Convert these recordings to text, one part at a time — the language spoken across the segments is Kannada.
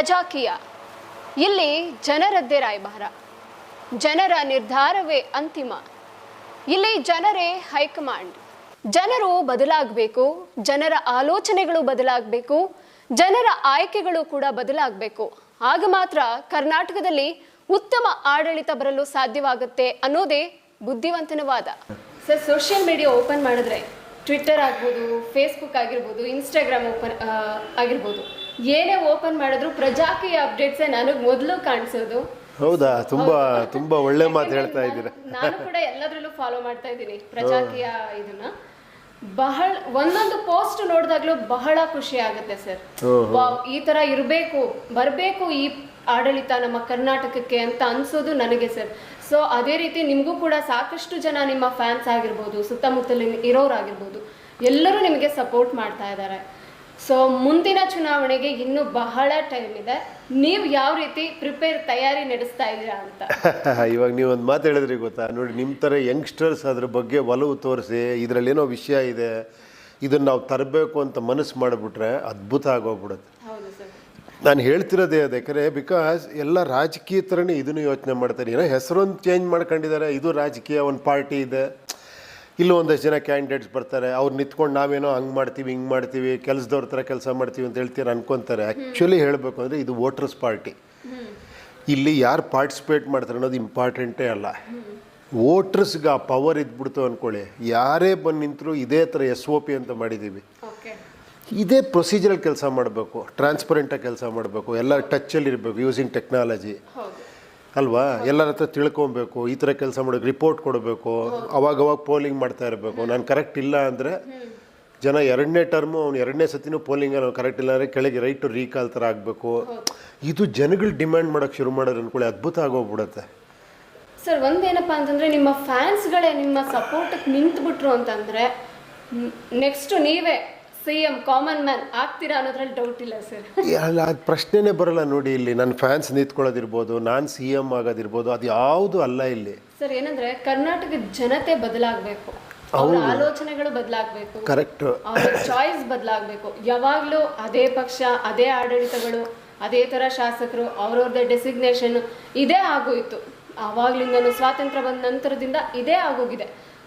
ಪ್ರಜಾಕೀಯ. ಇಲ್ಲಿ ಜನರದ್ದೇ ರಾಯಭಾರ. ಜನರ ನಿರ್ಧಾರವೇ ಅಂತಿಮ. ಇಲ್ಲಿ ಜನರೇ ಹೈಕಮಾಂಡ್. ಜನರು ಬದಲಾಗಬೇಕು, ಜನರ ಆಲೋಚನೆಗಳು ಬದಲಾಗಬೇಕು, ಜನರ ಆಯ್ಕೆಗಳು ಕೂಡ ಬದಲಾಗಬೇಕು. ಆಗ ಮಾತ್ರ ಕರ್ನಾಟಕದಲ್ಲಿ ಉತ್ತಮ ಆಡಳಿತ ಬರಲು ಸಾಧ್ಯವಾಗುತ್ತೆ ಅನ್ನೋದೇ ಬುದ್ಧಿವಂತನ ವಾದ. ಸರ್, ಸೋಷಿಯಲ್ ಮೀಡಿಯಾ ಓಪನ್ ಮಾಡಿದ್ರೆ ಟ್ವಿಟ್ಟರ್ ಆಗ್ಬೋದು, ಫೇಸ್ಬುಕ್ ಆಗಿರ್ಬೋದು, ಇನ್ಸ್ಟಾಗ್ರಾಮ್ ಓಪನ್ ಆಗಿರ್ಬೋದು. ಏನೇ ಓಪನ್ ಮಾಡಿದ್ರು ಪ್ರಜಾಕೀಯ ಅಪ್ಡೇಟ್ಸ್ ನನಗೆ ಮೊದಲು ಕಾಣಿಸೋದು. ಹೌದಾ? ತುಂಬಾ ತುಂಬಾ ಒಳ್ಳೆ ಮಾತು ಹೇಳ್ತಾ ಇದ್ದೀರಾ? ನಾನು ಕೂಡ ಎಲ್ಲದರಲ್ಲೂ ಫಾಲೋ ಮಾಡ್ತಾ ಇದ್ದೀನಿ ಪ್ರಜಾಕೀಯ ಇದನ್ನ. ಬಹಳ ಒಂದೊಂದು ಪೋಸ್ಟ್ ನೋಡಿದಾಗ್ಲೂ ಬಹಳ ಖುಷಿ ಆಗುತ್ತೆ ಸರ್. ವಾವ್ ಈ ತರ ಇರಬೇಕು ಬರಬೇಕು ಈ ಆಡಳಿತ ನಮ್ಮ ಕರ್ನಾಟಕಕ್ಕೆ ಅಂತ ಅನ್ಸೋದು ನನಗೆ ಸರ್. ಸೊ ಅದೇ ರೀತಿ ನಿಮಗೂ ಕೂಡ ಸಾಕಷ್ಟು ಜನ ನಿಮ್ಮ ಫ್ಯಾನ್ಸ್ ಆಗಿರ್ಬೋದು ಸುತ್ತಮುತ್ತಲಿನ ಇರೋರಾಗಿರ್ಬೋದು ಎಲ್ಲರೂ ನಿಮಗೆ ಸಪೋರ್ಟ್ ಮಾಡ್ತಾ ಇದ್ದಾರೆ. ಸೊ ಮುಂದಿನ ಚುನಾವಣೆಗೆ ಇನ್ನೂ ಬಹಳ ಟೈಮ್ ಇದೆ. ನೀವು ಯಾವ ರೀತಿ ಪ್ರಿಪೇರ್ ತಯಾರಿ ನಡೆಸ್ತಾ ಇದ್ದೀರಾ ಅಂತ? ಇವಾಗ ನೀವು ಒಂದು ಮಾತು ಹೇಳಿದ್ರಿ ಗೊತ್ತಾ? ನೋಡಿ ನಿಮ್ಮ ಥರ ಯಂಗ್ಸ್ಟರ್ಸ್ ಅದ್ರ ಬಗ್ಗೆ ಒಲವು ತೋರಿಸಿ ಇದರಲ್ಲೇನೋ ವಿಷಯ ಇದೆ ಇದನ್ನು ನಾವು ತರಬೇಕು ಅಂತ ಮನಸ್ಸು ಮಾಡಿಬಿಟ್ರೆ ಅದ್ಭುತ ಆಗೋಗ್ಬಿಡುತ್ತೆ. ನಾನು ಹೇಳ್ತಿರೋದೇ ಅದು ಯಾಕಂದರೆ ಬಿಕಾಸ್ ಎಲ್ಲ ರಾಜಕೀಯ ಥರನೇ ಇದನ್ನು ಯೋಚನೆ ಮಾಡ್ತಾರೆ. ಏನೋ ಹೆಸರೊಂದು ಚೇಂಜ್ ಮಾಡ್ಕೊಂಡಿದ್ದಾರೆ ಇದು ರಾಜಕೀಯ ಒಂದು ಪಾರ್ಟಿ ಇದೆ. ಇಲ್ಲೂ ಒಂದಷ್ಟು ಜನ ಕ್ಯಾಂಡಿಡೇಟ್ಸ್ ಬರ್ತಾರೆ. ಅವ್ರು ನಿಂತ್ಕೊಂಡು ನಾವೇನೋ ಹಂಗೆ ಮಾಡ್ತೀವಿ ಹಿಂಗೆ ಮಾಡ್ತೀವಿ ಕೆಲಸದವ್ರ ಥರ ಕೆಲಸ ಮಾಡ್ತೀವಿ ಅಂತ ಹೇಳ್ತೀರ ಅನ್ಕೊತಾರೆ. ಆ್ಯಕ್ಚುಲಿ ಹೇಳಬೇಕು ಅಂದರೆ ಇದು ವೋಟರ್ಸ್ ಪಾರ್ಟಿ ಇಲ್ಲಿ ಯಾರು ಪಾರ್ಟಿಸಿಪೇಟ್ ಮಾಡ್ತಾರೆ ಅನ್ನೋದು ಇಂಪಾರ್ಟೆಂಟೇ ಅಲ್ಲ. ವೋಟರ್ಸ್ಗೆ ಆ ಪವರ್ ಇದ್ಬಿಡ್ತು ಅಂದ್ಕೊಳ್ಳಿ ಯಾರೇ ಬಂದು ನಿಂತರೂ ಇದೇ ಥರ ಎಸ್ ಒ ಪಿ ಅಂತ ಮಾಡಿದ್ದೀವಿ ಇದೇ ಪ್ರೊಸೀಜರಲ್ಲಿ ಕೆಲಸ ಮಾಡಬೇಕು. ಟ್ರಾನ್ಸ್ಪರೆಂಟಾಗಿ ಕೆಲಸ ಮಾಡಬೇಕು. ಎಲ್ಲ ಟಚ್ಚಲ್ಲಿ ಇರಬೇಕು ಯೂಸಿಂಗ್ ಟೆಕ್ನಾಲಜಿ ಅಲ್ವಾ? ಎಲ್ಲರ ಹತ್ರ ತಿಳ್ಕೊಬೇಕು, ಈ ಥರ ಕೆಲಸ ಮಾಡಬೇಕು ರಿಪೋರ್ಟ್ ಕೊಡಬೇಕು, ಅವಾಗವಾಗ ಅವಾಗ ಪೋಲಿಂಗ್ ಮಾಡ್ತಾ ಇರಬೇಕು. ನಾನು ಕರೆಕ್ಟ್ ಇಲ್ಲ ಅಂದರೆ ಜನ ಎರಡನೇ ಟರ್ಮು ಅವ್ನು ಎರಡನೇ ಸತಿನೂ ಪೋಲಿಂಗ್ ಕರೆಕ್ಟ್ ಇಲ್ಲ ಅಂದರೆ ಕೆಳಗೆ ರೈಟ್ ಟು ರೀಕಾಲ್ ಥರ ಆಗಬೇಕು. ಇದು ಜನಗಳು ಡಿಮ್ಯಾಂಡ್ ಮಾಡೋಕ್ಕೆ ಶುರು ಮಾಡೋರು ಅಂದ್ಕೊಳ್ಳಿ ಅದ್ಭುತ ಆಗೋಗ್ಬಿಡುತ್ತೆ. ಸರ್ ಒಂದೇನಪ್ಪ ಅಂತಂದರೆ ನಿಮ್ಮ ಫ್ಯಾನ್ಸ್ಗಳೇ ನಿಮ್ಮ ಸಪೋರ್ಟ್ ನಿಂತುಬಿಟ್ರು ಅಂತಂದರೆ ನೆಕ್ಸ್ಟು ನೀವೇ ಸಿ ಎಂ ಕಾಮನ್ ಮ್ಯಾನ್ ಆಗ್ತೀರಾ ಅನ್ನೋದ್ರಲ್ಲಿ ಡೌಟ್ ಇಲ್ಲ ಸರ್. ಅಲ್ಲ ಅದು ಪ್ರಶ್ನೆನೇ ಬರಲ್ಲ ನೋಡಿ ಇಲ್ಲಿ. ನನ್ನ ಫ್ಯಾನ್ಸ್ ನಿಂತ್ಕೊಳ್ಳೋದಿರ್ಬೋದು ನಾನು ಸಿ ಎಂ ಆಗೋದಿರ್ಬೋದು ಅದು ಯಾವುದು ಅಲ್ಲ ಇಲ್ಲಿ. ಸರ್ ಏನಂದ್ರೆ ಕರ್ನಾಟಕದ ಜನತೆ ಬದಲಾಗಬೇಕು. ಅವ್ರ ಆಲೋಚನೆಗಳು ಬದಲಾಗಬೇಕು. ಕರೆಕ್ಟ್ ಅವ್ರ ಚಾಯ್ಸ್ ಬದಲಾಗಬೇಕು. ಯಾವಾಗಲೂ ಅದೇ ಪಕ್ಷ ಅದೇ ಆಡಳಿತಗಳು ಅದೇ ಥರ ಶಾಸಕರು ಅವ್ರವ್ರದ್ದೇ ಡೆಸಿಗ್ನೇಷನ್ ಇದೇ ಆಗೋಯಿತು. ಆವಾಗ್ಲಿಂದನೂ ಸ್ವಾತಂತ್ರ್ಯ ಬಂದ ನಂತರದಿಂದ ಇದೇ ಆಗೋಗಿದೆ.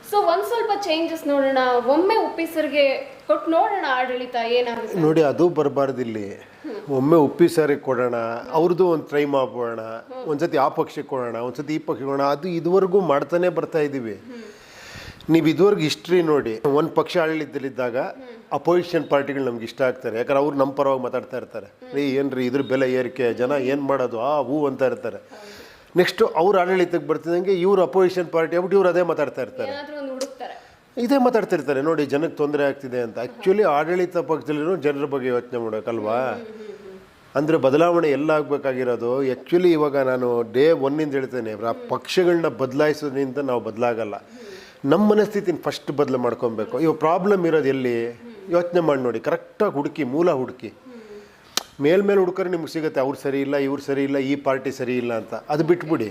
ಸೊ ಒಂದು ಸ್ವಲ್ಪ ಚೇಂಜಸ್ ನೋಡೋಣ. ಒಮ್ಮೆ ಉಪ್ಪಿಸರಿಗೆ ಕೊಟ್ಟು ನೋಡೋಣ ಆಡಳಿತ ಏನಾಗುತ್ತೆ ನೋಡಿ ಅದು ಬರಬಾರ್ದು ಇಲ್ಲಿ ಒಮ್ಮೆ ಉಪ್ಪಿ ಸಾರಿ ಕೊಡೋಣ ಅವ್ರದ್ದು ಒಂದು ಟ್ರೈ ಮಾಡೋಣ ಒಂದ್ಸತಿ ಆ ಪಕ್ಷಕ್ಕೆ ಕೊಡೋಣ ಒಂದ್ಸತಿ ಈ ಪಕ್ಷಕ್ಕೆ ಕೊಡೋಣ ಅದು ಇದುವರೆಗೂ ಮಾಡ್ತಾನೆ ಬರ್ತಾ ಇದ್ದೀವಿ ನೀವು ಇದುವರೆಗೂ ಹಿಸ್ಟ್ರಿ ನೋಡಿ ಒಂದು ಪಕ್ಷ ಆಡಳಿತದಲ್ಲಿದ್ದಾಗ ಅಪೋಸಿಷನ್ ಪಾರ್ಟಿಗಳು ನಮ್ಗೆ ಇಷ್ಟ ಆಗ್ತಾರೆ. ಯಾಕಂದ್ರೆ ಅವ್ರು ನಮ್ಮ ಪರವಾಗಿ ಮಾತಾಡ್ತಾ ಇರ್ತಾರೆ. ರೀ ಏನ್ರಿ ಇದ್ರ ಬೆಲೆ ಏರಿಕೆ ಜನ ಏನು ಮಾಡೋದು ಆ ಹೂ ಅಂತ ಇರ್ತಾರೆ. ನೆಕ್ಸ್ಟು ಅವ್ರ ಆಡಳಿತಕ್ಕೆ ಬರ್ತಿದ್ದಂಗೆ ಇವ್ರು ಅಪೋಸಿಷನ್ ಪಾರ್ಟಿ ಆಗ್ಬಿಟ್ಟು ಇವ್ರು ಅದೇ ಮಾತಾಡ್ತಾ ಇರ್ತಾರೆ. ಇದೇ ಮಾತಾಡ್ತಿರ್ತಾರೆ, ನೋಡಿ ಜನಕ್ಕೆ ತೊಂದರೆ ಆಗ್ತಿದೆ ಅಂತ. ಆ್ಯಕ್ಚುಲಿ ಆಡಳಿತ ಪಕ್ಷದಲ್ಲಿರೋ ಜನರ ಬಗ್ಗೆ ಯೋಚನೆ ಮಾಡೋಕ್ಕಲ್ವಾ? ಅಂದರೆ ಬದಲಾವಣೆ ಎಲ್ಲ ಆಗಬೇಕಾಗಿರೋದು. ಆ್ಯಕ್ಚುಲಿ ಇವಾಗ ನಾನು ಡೇ ಒನ್ನಿಂದ ಹೇಳ್ತೇನೆ ಆ ಪಕ್ಷಗಳನ್ನ ಬದಲಾಯಿಸೋದ್ರಿಂದ ನಾವು ಬದಲಾಗಲ್ಲ. ನಮ್ಮ ಮನಸ್ಥಿತಿನ ಫಸ್ಟ್ ಬದಲು ಮಾಡ್ಕೊಬೇಕು. ಇವಾಗ ಪ್ರಾಬ್ಲಮ್ ಇರೋದು ಎಲ್ಲಿ? ಯೋಚನೆ ಮಾಡಿ ನೋಡಿ ಕರೆಕ್ಟಾಗಿ ಹುಡುಕಿ, ಮೂಲ ಹುಡುಕಿ. ಮೇಲ್ಮೇಲೆ ಹುಡುಕರೆ ನಿಮ್ಗೆ ಸಿಗುತ್ತೆ, ಅವ್ರು ಸರಿ ಇಲ್ಲ, ಇವ್ರು ಸರಿ ಇಲ್ಲ, ಈ ಪಾರ್ಟಿ ಸರಿ ಇಲ್ಲ ಅಂತ. ಅದು ಬಿಟ್ಬಿಡಿ.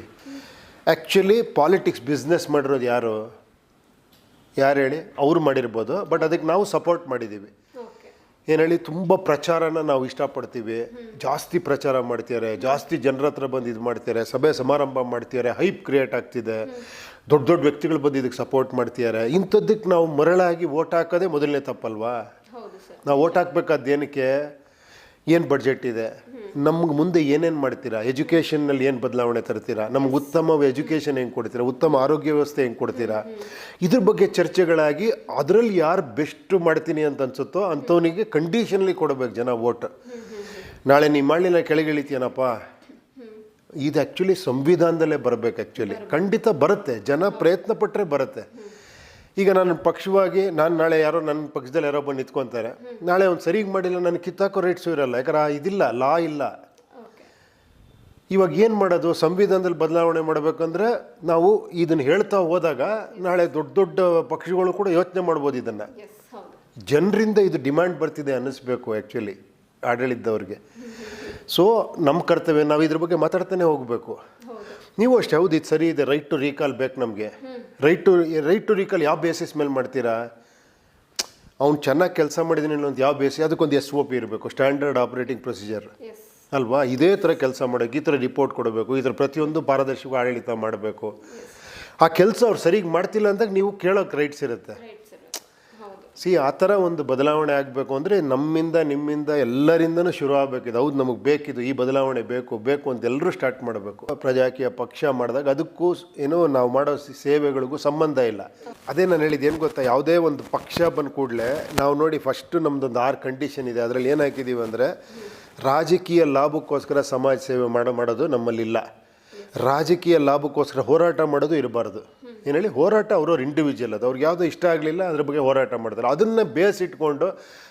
ಆ್ಯಕ್ಚುಲಿ ಪಾಲಿಟಿಕ್ಸ್ ಬಿಸ್ನೆಸ್ ಮಾಡಿರೋದು ಯಾರು? ಯಾರು ಹೇಳಿ? ಅವ್ರು ಮಾಡಿರ್ಬೋದು ಬಟ್ ಅದಕ್ಕೆ ನಾವು ಸಪೋರ್ಟ್ ಮಾಡಿದ್ದೀವಿ ಏನು ಹೇಳಿ ತುಂಬ ಪ್ರಚಾರನ ನಾವು ಇಷ್ಟಪಡ್ತೀವಿ. ಜಾಸ್ತಿ ಪ್ರಚಾರ ಮಾಡ್ತಿದ್ದಾರೆ ಜಾಸ್ತಿ ಜನರ ಹತ್ರ ಬಂದು ಇದು ಮಾಡ್ತಿದ್ದಾರೆ ಸಭೆ ಸಮಾರಂಭ ಮಾಡ್ತಿದ್ದಾರೆ ಹೈಪ್ ಕ್ರಿಯೇಟ್ ಆಗ್ತಿದೆ. ದೊಡ್ಡ ದೊಡ್ಡ ವ್ಯಕ್ತಿಗಳು ಬಂದು ಇದಕ್ಕೆ ಸಪೋರ್ಟ್ ಮಾಡ್ತಿದ್ದಾರೆ ಇಂಥದ್ದಕ್ಕೆ ನಾವು ಮರಳಾಗಿ ಓಟ್ ಹಾಕೋದೇ ಮೊದಲನೇ ತಪ್ಪಲ್ವಾ? ನಾವು ಓಟ್ ಹಾಕ್ಬೇಕಾದ ಏನಕ್ಕೆ? ಏನು ಬಡ್ಜೆಟ್ ಇದೆ? ನಮ್ಗೆ ಮುಂದೆ ಏನೇನು ಮಾಡ್ತೀರಾ? ಎಜುಕೇಷನ್ನಲ್ಲಿ ಏನು ಬದಲಾವಣೆ ತರ್ತೀರಾ? ನಮ್ಗೆ ಉತ್ತಮ ಎಜುಕೇಷನ್ ಹೆಂಗೆ ಕೊಡ್ತೀರಾ? ಉತ್ತಮ ಆರೋಗ್ಯ ವ್ಯವಸ್ಥೆ ಹೆಂಗೆ ಕೊಡ್ತೀರಾ? ಇದ್ರ ಬಗ್ಗೆ ಚರ್ಚೆಗಳಾಗಿ ಅದರಲ್ಲಿ ಯಾರು ಬೆಸ್ಟ್ ಮಾಡ್ತೀನಿ ಅಂತ ಅನ್ಸುತ್ತೋ ಅಂಥವನಿಗೆ ಕಂಡೀಷನ್ಲಿ ಕೊಡಬೇಕು ಜನ ವೋಟ್ ನಾಳೆ ನೀ ಮಾಡಲಿಲ್ಲ ಕೆಳಗಿಳಿತೀಯನಪ್ಪ. ಇದು ಆ್ಯಕ್ಚುಲಿ ಸಂವಿಧಾನದಲ್ಲೇ ಬರಬೇಕು ಆ್ಯಕ್ಚುಲಿ ಖಂಡಿತ ಬರುತ್ತೆ. ಜನ ಪ್ರಯತ್ನ ಪಟ್ಟರೆ ಬರುತ್ತೆ. ಈಗ ನಾನು ಪಕ್ಷವಾಗಿ ನಾನು ನಾಳೆ ಯಾರೋ ನನ್ನ ಪಕ್ಷದಲ್ಲಿ ಯಾರೋ ಬಂದು ನಿಂತ್ಕೊತಾರೆ. ನಾಳೆ ಅವ್ನು ಸರಿಗೆ ಮಾಡಿಲ್ಲ ನಾನು ಕಿತ್ತಾಕೋ ರೈಟ್ಸು ಇರಲ್ಲ. ಯಾಕಂದ್ರೆ ಆ ಇದಿಲ್ಲ ಲಾ ಇಲ್ಲ. ಇವಾಗ ಏನು ಮಾಡೋದು? ಸಂವಿಧಾನದಲ್ಲಿ ಬದಲಾವಣೆ ಮಾಡಬೇಕಂದ್ರೆ ನಾವು ಇದನ್ನು ಹೇಳ್ತಾ ಹೋದಾಗ ನಾಳೆ ದೊಡ್ಡ ದೊಡ್ಡ ಪಕ್ಷಗಳು ಕೂಡ ಯೋಚನೆ ಮಾಡ್ಬೋದು ಇದನ್ನು. ಜನರಿಂದ ಇದು ಡಿಮ್ಯಾಂಡ್ ಬರ್ತಿದೆ ಅನ್ನಿಸ್ಬೇಕು ಆ್ಯಕ್ಚುಲಿ ಆಡಳಿತದವ್ರಿಗೆ. ಸೊ ನಮ್ಮ ಕರ್ತವ್ಯ ನಾವು ಇದ್ರ ಬಗ್ಗೆ ಮಾತಾಡ್ತಾನೆ ಹೋಗಬೇಕು. ನೀವು ಅಷ್ಟೇ ಹೌದು ಇದು ಸರಿ ಇದೆ ರೈಟ್ ಟು ರೀಕಾಲ್ ಬೇಕು ನಮಗೆ. Right to right to recall ಯಾವ ಬೇಸಿಸ್ ಮೇಲೆ ಮಾಡ್ತೀರಾ? ಅವ್ನು ಚೆನ್ನಾಗಿ ಕೆಲಸ ಮಾಡಿದ್ದೀನಿ ಅನ್ನೋದು ಯಾವ ಬೇಸಿ ಅದಕ್ಕೊಂದು ಎಸ್ ಒ ಪಿ ಇರಬೇಕು ಸ್ಟ್ಯಾಂಡರ್ಡ್ ಆಪರೇಟಿಂಗ್ ಪ್ರೊಸೀಜರ್ ಅಲ್ವಾ? ಇದೇ ಥರ ಕೆಲಸ ಮಾಡೋಕ್ಕೆ ಈ ಥರ ರಿಪೋರ್ಟ್ ಕೊಡಬೇಕು ಈ ಥರ ಪ್ರತಿಯೊಂದು ಪಾರದರ್ಶಕ ಆಡಳಿತ ಮಾಡಬೇಕು. ಆ ಕೆಲಸ ಅವ್ರು ಸರಿಗೆ ಮಾಡ್ತಿಲ್ಲ ಅಂದಾಗ ನೀವು ಕೇಳೋಕೆ ರೈಟ್ಸ್ ಇರುತ್ತೆ. ಸಿ, ಆ ಥರ ಒಂದು ಬದಲಾವಣೆ ಆಗಬೇಕು ಅಂದರೆ ನಮ್ಮಿಂದ, ನಿಮ್ಮಿಂದ ಎಲ್ಲರಿಂದನೂ ಶುರು ಆಗಬೇಕಿದೆ. ಹೌದು, ನಮಗೆ ಬೇಕಿದು, ಈ ಬದಲಾವಣೆ ಬೇಕು ಬೇಕು ಅಂತ ಎಲ್ಲರೂ ಸ್ಟಾರ್ಟ್ ಮಾಡಬೇಕು. ಪ್ರಜಾಕೀಯ ಪಕ್ಷ ಮಾಡಿದಾಗ ಅದಕ್ಕೂ ಏನೋ ನಾವು ಮಾಡೋ ಸೇವೆಗಳಿಗೂ ಸಂಬಂಧ ಇಲ್ಲ. ಅದೇ ನಾನು ಹೇಳಿದ್ದು ಏನು ಗೊತ್ತಾ? ಯಾವುದೇ ಒಂದು ಪಕ್ಷ ಬಂದ ಕೂಡಲೇ ನಾವು ನೋಡಿ ಫಸ್ಟು ನಮ್ಮದೊಂದು ಆರು ಕಂಡೀಷನ್ ಇದೆ. ಅದರಲ್ಲಿ ಏನು ಅಂದರೆ ರಾಜಕೀಯ ಲಾಭಕ್ಕೋಸ್ಕರ ಸಮಾಜ ಸೇವೆ ಮಾಡೋ, ಮಾಡೋದು ನಮ್ಮಲ್ಲಿಲ್ಲ. ರಾಜಕೀಯ ಲಾಭಕ್ಕೋಸ್ಕರ ಹೋರಾಟ ಮಾಡೋದು ಇರಬಾರ್ದು. ಏನು ಹೇಳಿ ಹೋರಾಟ ಅವ್ರವ್ರ ಇಂಡಿವಿಜುವಲ್ ಅದು. ಅವ್ರಿಗೆ ಯಾವುದೋ ಇಷ್ಟ ಆಗಲಿಲ್ಲ, ಅದ್ರ ಬಗ್ಗೆ ಹೋರಾಟ ಮಾಡ್ತಾರೆ. ಅದನ್ನು ಬೇಸ್ ಇಟ್ಕೊಂಡು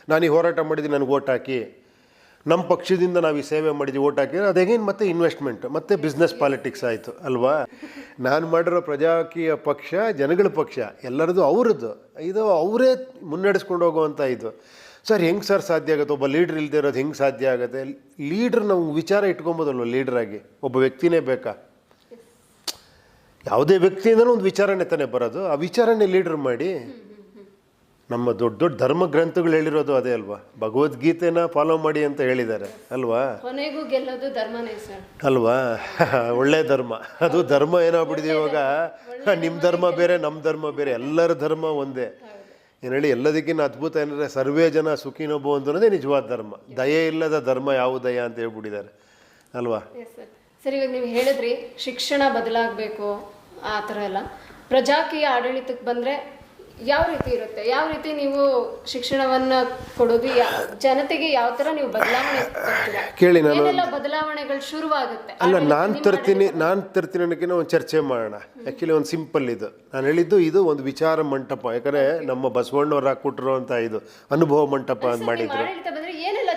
ನಾನು ಈ ಹೋರಾಟ ಮಾಡಿದ್ದೀನಿ, ನನಗೆ ಓಟ್ ಹಾಕಿ. ನಮ್ಮ ಪಕ್ಷದಿಂದ ನಾವು ಈ ಸೇವೆ ಮಾಡಿದ್ವಿ ಓಟ್ ಹಾಕಿದ್ರೆ ಅದೇಗೇನು ಮತ್ತೆ ಇನ್ವೆಸ್ಟ್ಮೆಂಟ್ ಮತ್ತೆ ಬಿಸ್ನೆಸ್ ಪಾಲಿಟಿಕ್ಸ್ ಆಯಿತು, ಅಲ್ವಾ? ನಾನು ಮಾಡಿರೋ ಪ್ರಜಾಕೀಯ ಪಕ್ಷ, ಜನಗಳ ಪಕ್ಷ ಎಲ್ಲರದು ಅವ್ರದ್ದು. ಇದು ಅವರೇ ಮುನ್ನಡೆಸ್ಕೊಂಡು ಹೋಗುವಂಥ ಇದು. ಸರ್, ಹೆಂಗೆ ಸರ್ ಸಾಧ್ಯ ಆಗುತ್ತೆ? ಒಬ್ಬ ಲೀಡ್ರ್ ಇಲ್ಲದೆ ಇರೋದು ಹೆಂಗೆ ಸಾಧ್ಯ ಆಗುತ್ತೆ? ಲೀಡ್ರ್ ನಾವು ವಿಚಾರ ಇಟ್ಕೊಬೋದಲ್ವ ಲೀಡ್ರಾಗಿ ಒಬ್ಬ ವ್ಯಕ್ತಿನೇ ಬೇಕಾ? ಯಾವುದೇ ವ್ಯಕ್ತಿಯಿಂದಲೂ ಒಂದು ವಿಚಾರಣೆ ತಾನೇ ಬರೋದು. ಆ ವಿಚಾರಣೆ ಲೀಡರ್ ಮಾಡಿ ನಮ್ಮ ದೊಡ್ಡ ದೊಡ್ಡ ಧರ್ಮ ಗ್ರಂಥಗಳು ಹೇಳಿರೋದು ಅದೇ ಅಲ್ವಾ? ಭಗವದ್ಗೀತೆನ ಫಾಲೋ ಮಾಡಿ ಅಂತ ಹೇಳಿದ್ದಾರೆ ಅಲ್ವಾ? ಅಲ್ವಾ? ಒಳ್ಳೆ ಧರ್ಮ. ಅದು ಧರ್ಮ ಏನಾಗ್ಬಿಟ್ಟಿದೆ ಇವಾಗ? ನಿಮ್ಮ ಧರ್ಮ. ಬೇರೆ ನಮ್ಮ ಧರ್ಮ ಬೇರೆ ಎಲ್ಲರ ಧರ್ಮ ಒಂದೇ. ಏನು ಹೇಳಿ ಎಲ್ಲದಕ್ಕಿಂತ ಅದ್ಭುತ ಏನಂದರೆ ಸರ್ವೇ ಜನ ಸುಖಿನೊಬ್ಬ ಅನ್ನೋದೇ ನಿಜವಾದ ಧರ್ಮ. ದಯೆ ಇಲ್ಲದ ಧರ್ಮ ಯಾವ ದಯ ಅಂತ ಹೇಳ್ಬಿಟ್ಟಿದ್ದಾರೆ. ಅಲ್ವಾ? ಸರ್ ಇವಾಗ ನೀವು ಹೇಳಿದ್ರಿ ಶಿಕ್ಷಣ ಬದಲಾಗಬೇಕು ಆ ಥರ ಎಲ್ಲ. ಪ್ರಜಾಕೀಯ ಆಡಳಿತಕ್ಕೆ ಬಂದರೆ ಯಾವ ರೀತಿ ಇರುತ್ತೆ? ಯಾವ ರೀತಿ ನೀವು ಶಿಕ್ಷಣವನ್ನು ಕೊಡೋದು? ಜನತೆಗೆ ಯಾವ ಥರ ನೀವು ಬದಲಾವಣೆ? ಕೇಳಿ ನಾನು ಬದಲಾವಣೆಗಳು ಶುರುವಾಗುತ್ತೆ? ಅಲ್ಲ ನಾನು ತರ್ತೀನಿ ನಾನು ತರ್ತೀನಿ ಅನ್ನೋಕ್ಕಿಂತ ಒಂದು ಚರ್ಚೆ ಮಾಡೋಣ. ಆ್ಯಕ್ಚುಲಿ ಒಂದು ಸಿಂಪಲ್ ಇದು. ನಾನು ಹೇಳಿದ್ದು ಇದು ಒಂದು ವಿಚಾರ ಮಂಟಪ. ಯಾಕಂದರೆ ನಮ್ಮ ಬಸವಣ್ಣವ್ರು ಹಾಕ್ಕೊಟ್ಟಿರೋ ಅಂತ ಇದು ಅನುಭವ ಮಂಟಪ ಅಂತ ಮಾಡಿದ್ರು.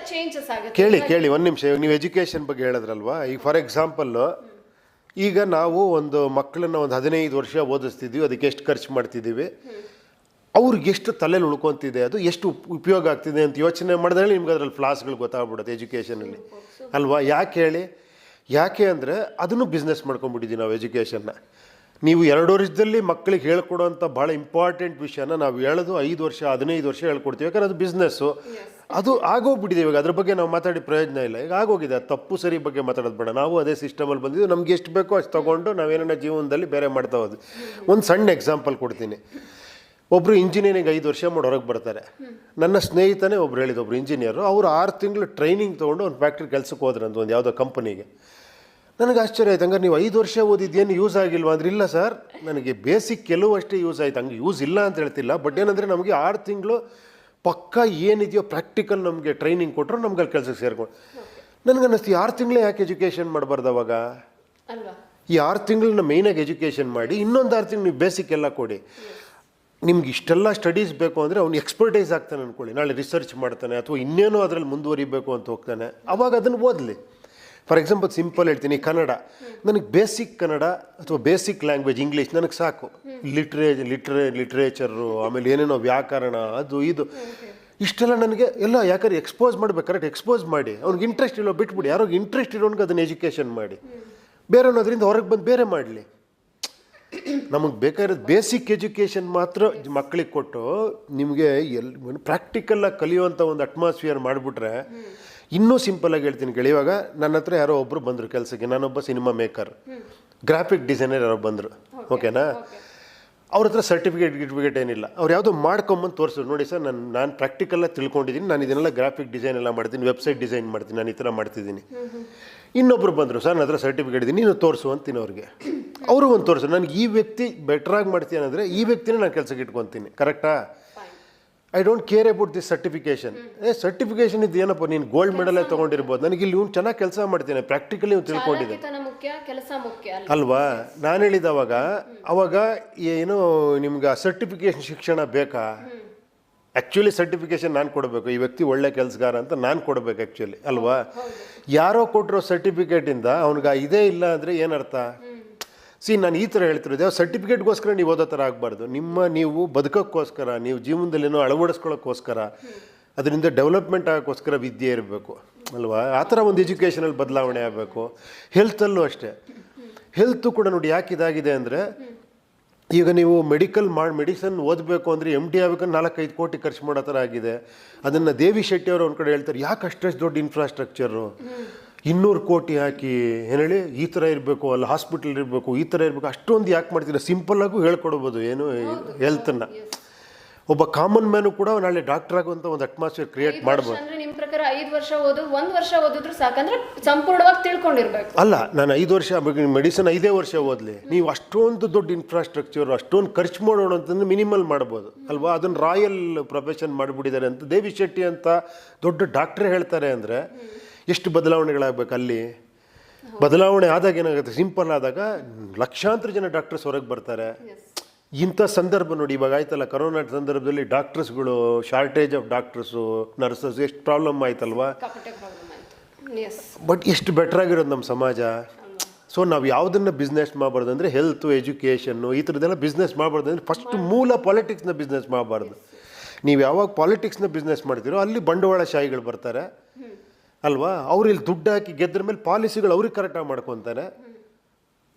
ಚೇಂಜಸ್ ಆಗುತ್ತೆ. ಕೇಳಿ ಕೇಳಿ ಒಂದು ನಿಮಿಷ. ನೀವು ಎಜುಕೇಷನ್ ಬಗ್ಗೆ ಹೇಳಿದ್ರಲ್ವಾ? ಈಗ ಫಾರ್ ಎಕ್ಸಾಂಪಲ್ ಈಗ ನಾವು ಒಂದು ಮಕ್ಕಳನ್ನ ಒಂದು ಹದಿನೈದು ವರ್ಷ ಓದಿಸ್ತಿದ್ವಿ ಅದಕ್ಕೆ ಎಷ್ಟು ಖರ್ಚು ಮಾಡ್ತಿದ್ದೀವಿ. ಅವ್ರಿಗೆ ಎಷ್ಟು ತಲೆಯಲ್ಲಿ ಉಳ್ಕೊತಿದೆ ಅದು ಎಷ್ಟು ಉಪ್- ಉಪಯೋಗ ಆಗ್ತಿದೆ ಅಂತ ಯೋಚನೆ ಮಾಡಿದ್ರೆ ನಿಮ್ಗೆ ಅದ್ರಲ್ಲಿ ಫ್ಲಾಸ್ಗಳು ಗೊತ್ತಾಗ್ಬಿಡುತ್ತೆ ಎಜುಕೇಷನಲ್ಲಿ ಅಲ್ವಾ? ಯಾಕೆ ಹೇಳಿ? ಯಾಕೆ ಅಂದರೆ ಅದನ್ನು ಬಿಸ್ನೆಸ್ ಮಾಡ್ಕೊಂಡ್ಬಿಟ್ಟಿದ್ದೀವಿ ನಾವು ಎಜುಕೇಷನ್ನ ನೀವು ಎರಡು ವರ್ಷದಲ್ಲಿ ಮಕ್ಕಳಿಗೆ ಹೇಳ್ಕೊಡೋಂಥ ಭಾಳ ಇಂಪಾರ್ಟೆಂಟ್ ವಿಷಯನ ನಾವು ಹೇಳೋದು ಐದು ವರ್ಷ, ಹದಿನೈದು ವರ್ಷ ಹೇಳ್ಕೊಡ್ತೀವಿ. ಯಾಕಂದ್ರೆ ಅದು ಬಿಸ್ನೆಸ್ಸು ಅದು ಆಗೋಗ್ಬಿಟ್ಟಿದೆ ಇವಾಗ. ಅದ್ರ ಬಗ್ಗೆ ನಾವು ಮಾತಾಡಿ ಪ್ರಯೋಜನ ಇಲ್ಲ. ಈಗ ಆಗೋಗಿದೆ. ತಪ್ಪು ಸರಿ ಬಗ್ಗೆ ಮಾತಾಡೋದು ಬೇಡ. ನಾವು ಅದೇ ಸಿಸ್ಟಮಲ್ಲಿ ಬಂದಿದ್ದು. ನಮ್ಗೆ ಎಷ್ಟು ಬೇಕೋ ಅಷ್ಟು ತೊಗೊಂಡು ನಾವೇನೋ ಜೀವನದಲ್ಲಿ ಬೇರೆ ಮಾಡ್ತಾ ಹೋದ್ವಿ. ಒಂದು ಸಣ್ಣ ಎಕ್ಸಾಂಪಲ್ ಕೊಡ್ತೀನಿ. ಒಬ್ಬರು ಇಂಜಿನಿಯರಿಂಗ್ ಐದು ವರ್ಷ ಮಾಡಿ ಹೊರಗೆ ಬರ್ತಾರೆ. ನನ್ನ ಸ್ನೇಹಿತನೇ ಒಬ್ರು ಹೇಳಿದ ಒಬ್ರು ಇಂಜಿನಿಯರು ಅವರು ಆರು ತಿಂಗಳು ಟ್ರೈನಿಂಗ್ ತೊಗೊಂಡು ಒಂದು ಫ್ಯಾಕ್ಟ್ರಿ ಕೆಲಸಕ್ಕೆ ಹೋದ್ರಂತ ಒಂದು ಯಾವುದೋ ಕಂಪನಿಗೆ ನನಗೆ ಆಶ್ಚರ್ಯ ಆಯ್ತು ಹಂಗಾರೆ ನೀವು ಐದು ವರ್ಷ ಓದಿದ್ದೇನು ಯೂಸ್ ಆಗಿಲ್ವಾ ಅಂದ್ರೆ ಇಲ್ಲ ಸರ್ ನನಗೆ ಬೇಸಿಕ್ ಕೆಲವು ಅಷ್ಟೇ ಯೂಸ್ ಆಯ್ತು. ಹಂಗೆ ಯೂಸ್ ಇಲ್ಲ ಅಂತ ಹೇಳ್ತಿಲ್ಲ ಬಟ್ ಏನಂದರೆ ನಮಗೆ ಆರು ತಿಂಗಳು ಪಕ್ಕ ಏನಿದೆಯೋ ಪ್ರಾಕ್ಟಿಕಲ್ ನಮಗೆ ಟ್ರೈನಿಂಗ್ ಕೊಟ್ಟರು ನಮ್ಗೆ ಅಲ್ಲಿ ಕೆಲಸಕ್ಕೆ ಸೇರ್ಕೊಂಡು. ನನಗೆ ಅನ್ನಿಸ್ತು ಈ ಆರು ತಿಂಗಳೇ ಯಾಕೆ ಎಜುಕೇಷನ್ ಮಾಡಬಾರ್ದು ಅವಾಗ? ಈ ಆರು ತಿಂಗಳನ್ನ ಮೇಯ್ನಾಗಿ ಎಜುಕೇಷನ್ ಮಾಡಿ ಇನ್ನೊಂದು ಆರು ತಿಂಗಳು ನೀವು ಬೇಸಿಕ್ ಎಲ್ಲ ಕೊಡಿ. ನಿಮ್ಗೆ ಇಷ್ಟೆಲ್ಲ ಸ್ಟಡೀಸ್ ಬೇಕು ಅಂದರೆ ಅವ್ನು ಎಕ್ಸ್ಪರ್ಟೈಸ್ ಆಗ್ತಾನೆ ಅಂದ್ಕೊಳ್ಳಿ ನಾಳೆ ರಿಸರ್ಚ್ ಮಾಡ್ತಾನೆ ಅಥವಾ ಇನ್ನೇನೋ ಅದರಲ್ಲಿ ಮುಂದುವರಿಬೇಕು ಅಂತ ಹೋಗ್ತಾನೆ. ಅವಾಗ ಅದನ್ನು ಓದಲಿ. ಫಾರ್ ಎಕ್ಸಾಂಪಲ್ ಸಿಂಪಲ್ ಹೇಳ್ತೀನಿ, ಕನ್ನಡ. ನನಗೆ ಬೇಸಿಕ್ ಕನ್ನಡ ಅಥವಾ ಬೇಸಿಕ್ ಲ್ಯಾಂಗ್ವೇಜ್ ಇಂಗ್ಲೀಷ್ ನನಗೆ ಸಾಕು. ಲಿಟ್ರೇ ಲಿಟ್ರೇ ಲಿಟ್ರೇಚರು ಆಮೇಲೆ ಏನೇನೋ ವ್ಯಾಕರಣ, ಅದು ಇದು. ಇಷ್ಟೆಲ್ಲ ನನಗೆ ಎಲ್ಲ ಯಾಕಂದ್ರೆ ಎಕ್ಸ್ಪೋಸ್ ಮಾಡ್ಬೇಕು ಕರೆಕ್ಟ್ ಎಕ್ಸ್ಪೋಸ್ ಮಾಡಿ. ಅವ್ನಿಗೆ ಇಂಟ್ರೆಸ್ಟ್ ಇಲ್ಲೋ ಬಿಟ್ಬಿಡಿ. ಯಾರೋ ಇಂಟ್ರೆಸ್ಟ್ ಇರೋನ್ಗೆ ಅದನ್ನ ಎಜುಕೇಷನ್ ಮಾಡಿ. ಬೇರೆಯವ್ನು ಅದರಿಂದ ಹೊರಗೆ ಬಂದು ಬೇರೆ ಮಾಡಲಿ. ನಮಗೆ ಬೇಕಾಗಿರೋದು ಬೇಸಿಕ್ ಎಜುಕೇಷನ್ ಮಾತ್ರ ಮಕ್ಕಳಿಗೆ ಕೊಟ್ಟು ನಿಮಗೆ ಎಲ್ ಪ್ರಾಕ್ಟಿಕಲ್ಲಾಗಿ ಕಲಿಯುವಂಥ ಒಂದು ಅಟ್ಮಾಸ್ಫಿಯರ್ ಮಾಡಿಬಿಟ್ರೆ ಇನ್ನೂ ಸಿಂಪಲಾಗಿ ಹೇಳ್ತೀನಿ ಕೇಳಿ. ಇವಾಗ ನನ್ನ ಹತ್ರ ಯಾರೋ ಒಬ್ಬರು ಬಂದರು ಕೆಲಸಕ್ಕೆ. ನಾನೊಬ್ಬ ಸಿನಿಮಾ ಮೇಕರ್ ಗ್ರಾಫಿಕ್ ಡಿಸೈನರ್ ಯಾರೋ ಬಂದರು. ಓಕೆನಾ ಅವ್ರ ಹತ್ರ ಸರ್ಟಿಫಿಕೇಟ್ ಗಿರ್ಟಿಫಿಕೇಟ್ ಏನಿಲ್ಲ. ಅವ್ರು ಯಾವುದೋ ಮಾಡ್ಕೊಂಬಂದು ತೋರಿಸಿದ್ರು. ನೋಡಿ ಸರ್ ನಾನು ನಾನು ಪ್ರಾಕ್ಟಿಕಲ್ಲ ತಿಳ್ಕೊಂಡಿದ್ದೀನಿ. ನಾನು ಇದನ್ನೆಲ್ಲ ಗ್ರಾಫಿಕ್ ಡಿಸೈನ್ ಎಲ್ಲ ಮಾಡ್ತೀನಿ. ವೆಬ್ಸೈಟ್ ಡಿಸೈನ್ ಮಾಡ್ತೀನಿ. ನಾನು ಈ ಥರ ಮಾಡ್ತಿದ್ದೀನಿ. ಇನ್ನೊಬ್ರು ಬಂದರು. ಸರ್ ನನ್ನ ಹತ್ರ ಸರ್ಟಿಫಿಕೇಟ್ ಇದ್ದೀನಿ ನೀನು ತೋರಿಸು ಅಂತೀನಿ ಅವ್ರಿಗೆ. ಅವರು ಒಂದು ತೋರಿಸು. ನನಗೆ ಈ ವ್ಯಕ್ತಿ ಬೆಟ್ರಾಗಿ ಮಾಡ್ತೀನಿ ಅಂದರೆ ಈ ವ್ಯಕ್ತಿನೇ ನಾನು ಕೆಲಸಕ್ಕೆ ಇಟ್ಕೊತೀನಿ. ಕರೆಕ್ಟಾ I don't care about this certification ಏ ಸರ್ಟಿಫಿಕೇಶನ್ ಇದು ಏನಪ್ಪ ನೀನು ಗೋಲ್ಡ್ ಮೆಡಲೇ ತೊಗೊಂಡಿರ್ಬೋದು. ನನಗೆ ಇಲ್ಲಿ ಇವ್ನು ಚೆನ್ನಾಗಿ ಕೆಲಸ ಮಾಡ್ತೀನಿ ಪ್ರಾಕ್ಟಿಕಲಿ ಇವ್ನು ತಿಳ್ಕೊಂಡಿದ್ದೆ ಚಾಲಾಕಿತನ ಮುಖ್ಯ ಕೆಲಸ ಮುಖ್ಯ ಅಲ್ವಾ? ನಾನು ಹೇಳಿದ ಅವಾಗ ಅವಾಗ ಏನು ನಿಮ್ಗೆ ಸರ್ಟಿಫಿಕೇಶನ್ ಶಿಕ್ಷಣ ಬೇಕಾ? ಆ್ಯಕ್ಚುಲಿ ಸರ್ಟಿಫಿಕೇಶನ್ ನಾನು ಕೊಡಬೇಕು. ಈ ವ್ಯಕ್ತಿ ಒಳ್ಳೆ ಕೆಲಸಗಾರ ಅಂತ ನಾನು ಕೊಡಬೇಕು ಆ್ಯಕ್ಚುಲಿ ಅಲ್ವಾ? ಯಾರೋ ಕೊಟ್ಟಿರೋ ಸರ್ಟಿಫಿಕೇಟಿಂದ ಅವ್ನಿಗೆ ಇದೇ ಇಲ್ಲ ಅಂದರೆ ಏನರ್ಥ? ಸಿ ನಾನು ಈ ಥರ ಹೇಳ್ತಿರೋದು, ಸರ್ಟಿಫಿಕೇಟ್ಗೋಸ್ಕರ ನೀವು ಓದೋ ಥರ ಆಗಬಾರ್ದು. ನಿಮ್ಮ ನೀವು ಬದುಕೋಕ್ಕೋಸ್ಕರ, ನೀವು ಜೀವನದಲ್ಲಿ ಏನೋ ಅಳವಡಿಸ್ಕೊಳ್ಳೋಕ್ಕೋಸ್ಕರ, ಅದರಿಂದ ಡೆವಲಪ್ಮೆಂಟ್ ಆಗೋಕ್ಕೋಸ್ಕರ ವಿದ್ಯೆ ಇರಬೇಕು, ಅಲ್ವಾ? ಆ ಥರ ಒಂದು ಎಜುಕೇಷನಲ್ಲಿ ಬದಲಾವಣೆ ಆಗಬೇಕು. ಹೆಲ್ತಲ್ಲೂ ಅಷ್ಟೇ. ಹೆಲ್ತು ಕೂಡ ನೋಡಿ ಯಾಕೆ ಇದಾಗಿದೆ ಅಂದರೆ, ಈಗ ನೀವು ಮೆಡಿಕಲ್ ಮಾಡಿ ಮೆಡಿಸನ್ ಓದಬೇಕು ಅಂದರೆ ಎಂ ಡಿ ಆಗಬೇಕು, ನಾಲ್ಕೈದು ಕೋಟಿ ಖರ್ಚು ಮಾಡೋ ಥರ ಆಗಿದೆ. ಅದನ್ನು ದೇವಿ ಶೆಟ್ಟಿ ಅವರು ಒಂದು ಕಡೆ ಹೇಳ್ತಾರೆ, ಯಾಕೆ ಅಷ್ಟಷ್ಟು ದೊಡ್ಡ ಇನ್ಫ್ರಾಸ್ಟ್ರಕ್ಚರು ಇನ್ನೂರು ಕೋಟಿ ಹಾಕಿ ಏನು ಹೇಳಿ ಈ ಥರ ಇರಬೇಕು ಅಲ್ಲಿ ಹಾಸ್ಪಿಟಲ್ ಇರಬೇಕು ಈ ಥರ ಇರಬೇಕು ಅಷ್ಟೊಂದು ಯಾಕೆ ಮಾಡ್ತೀರಾ? ಸಿಂಪಲ್ಲಾಗೂ ಹೇಳ್ಕೊಡ್ಬೋದು ಏನು ಹೆಲ್ತನ್ನು ಒಬ್ಬ ಕಾಮನ್ ಮ್ಯಾನು ಕೂಡ ನಾಳೆ ಡಾಕ್ಟರ್ ಆಗುವಂಥ ಒಂದು ಅಟ್ಮಾಸ್ಫಿಯರ್ ಕ್ರಿಯೇಟ್ ಮಾಡ್ಬೋದು. ಅಂದ್ರೆ ನಿಮ್ ಪ್ರಕಾರ ಐದು ವರ್ಷ ಓದು ಒಂದು ವರ್ಷ ಓದಿದ್ರು ಸಾಕಂದ್ರೆ ಸಂಪೂರ್ಣವಾಗಿ ತಿಳ್ಕೊಂಡಿರ್ಬೇಕು. ಅಲ್ಲ ನಾನು ಐದು ವರ್ಷ ಮೆಡಿಸಿನ್ ಐದೇ ವರ್ಷ ಓದಲಿ. ನೀವು ಅಷ್ಟೊಂದು ದೊಡ್ಡ ಇನ್ಫ್ರಾಸ್ಟ್ರಕ್ಚರ್ ಅಷ್ಟೊಂದು ಖರ್ಚು ಮಾಡೋಣ ಅಂತಂದ್ರೆ ಮಿನಿಮಲ್ ಮಾಡ್ಬೋದು ಅಲ್ವಾ? ಅದನ್ನು ರಾಯಲ್ ಪ್ರೊಫೆಷನ್ ಮಾಡಿಬಿಟ್ಟಿದ್ದಾರೆ ಅಂತ ದೇವಿ ಶೆಟ್ಟಿ ಅಂತ ದೊಡ್ಡ ಡಾಕ್ಟ್ರೇ ಹೇಳ್ತಾರೆ ಅಂದರೆ ಎಷ್ಟು ಬದಲಾವಣೆಗಳಾಗಬೇಕು ಅಲ್ಲಿ? ಬದಲಾವಣೆ ಆದಾಗ ಏನಾಗುತ್ತೆ? ಸಿಂಪಲ್ ಆದಾಗ ಲಕ್ಷಾಂತರ ಜನ ಡಾಕ್ಟರ್ಸ್ ಹೊರಗೆ ಬರ್ತಾರೆ. ಇಂಥ ಸಂದರ್ಭ ನೋಡಿ ಇವಾಗ ಆಯ್ತಲ್ಲ ಕರೋನಾ ಸಂದರ್ಭದಲ್ಲಿ ಡಾಕ್ಟರ್ಸ್ಗಳು ಶಾರ್ಟೇಜ್ ಆಫ್ ಡಾಕ್ಟರ್ಸು ನರ್ಸಸ್ ಎಷ್ಟು ಪ್ರಾಬ್ಲಮ್ ಆಯ್ತಲ್ವಾ? ಬಟ್ ಎಷ್ಟು ಬೆಟರ್ ಆಗಿರೋದು ನಮ್ಮ ಸಮಾಜ? ಸೊ ನಾವು ಯಾವುದನ್ನ ಬಿಸ್ನೆಸ್ ಮಾಡಬಾರ್ದು ಅಂದರೆ ಹೆಲ್ತು ಎಜುಕೇಷನ್ನು ಈ ಥರದ್ದೆಲ್ಲ ಬಿಸ್ನೆಸ್ ಮಾಡಬಾರ್ದು ಅಂದರೆ ಫಸ್ಟ್ ಮೂಲ ಪಾಲಿಟಿಕ್ಸ್ನ ಬಿಸ್ನೆಸ್ ಮಾಡಬಾರ್ದು. ನೀವು ಯಾವಾಗ ಪಾಲಿಟಿಕ್ಸ್ನ ಬಿಸ್ನೆಸ್ ಮಾಡ್ತೀರೋ ಅಲ್ಲಿ ಬಂಡವಾಳಶಾಹಿಗಳು ಬರ್ತಾರೆ. ಅಲ್ವಾ? ಅವ್ರು ಇಲ್ಲಿ ದುಡ್ಡು ಹಾಕಿ ಗೆದ್ರ ಮೇಲೆ ಪಾಲಿಸಿಗಳು ಅವ್ರಿಗೆ ಕರೆಕ್ಟಾಗಿ ಮಾಡ್ಕೊತಾರೆ